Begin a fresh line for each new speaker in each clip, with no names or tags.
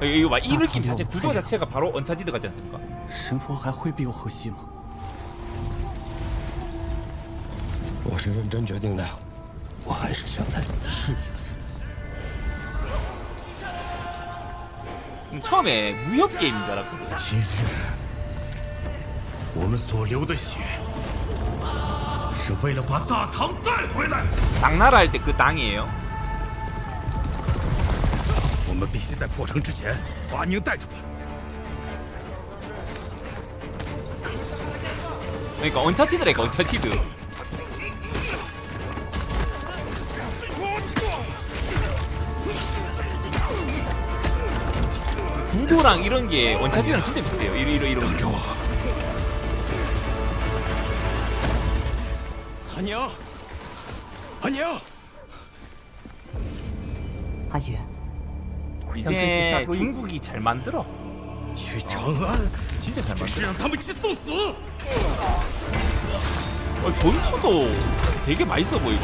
어, 이거 봐, 이 느낌 자체 구도 자체가 바로 언차티드 같지 않습니까?
神佛还会庇佑河西吗？
我是认真决定的，
我还是想再试一次。
음, 처음에 무협 게임인 줄 알았거든.
今日我们所流的血，是为了把大唐带回来。
당나라 할 때 그 당이에요.
我们必须在破城之前把宁带出来。
그러니까 언차티드라니까 언차티드. 구도랑 이런 게 언차티드랑 진짜 비슷해요. 이런 이런 이런.
等着我。阿娘，阿娘，
이제 중국이 잘 만들어.
주정한 어.
진짜 잘 만들어. 어, 전투도 되게 맛있어 보이죠.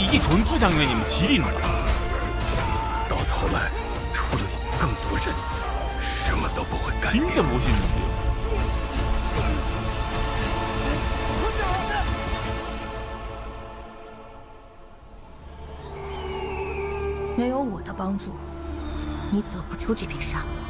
이게 전투 장면이면 질이 나
到头来，除了死更多人，什么都不会改变。
진짜 멋있는데요
没有我的帮助，你走不出这片沙漠。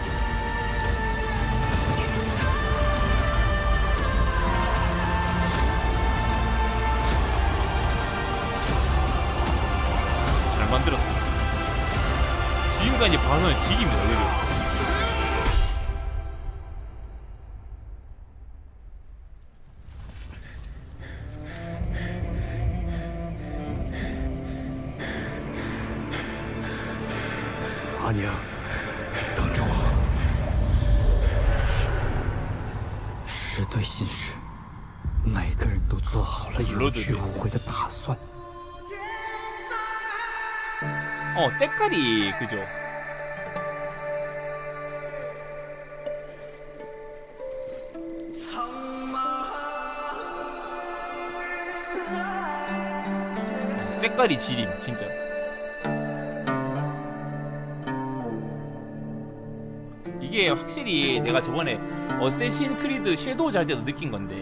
만들었다. 지금까지 봐서는 지깁니다. 오히려.
阿娘，等着我。
十对信使，每个人都做好了有去无回的打算。
어 때깔이 그죠. 때깔이 지림 진짜. 이게 확실히 내가 저번에 어쌔신 크리드 섀도우 잘 때도 느낀 건데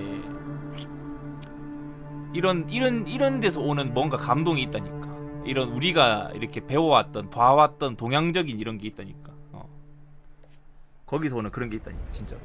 이런 이런 이런 데서 오는 뭔가 감동이 있다니까. 이런 우리가 이렇게 배워왔던 봐왔던 동양적인 이런 게 있다니까. 어. 거기서 오는 그런 게 있다니까 진짜.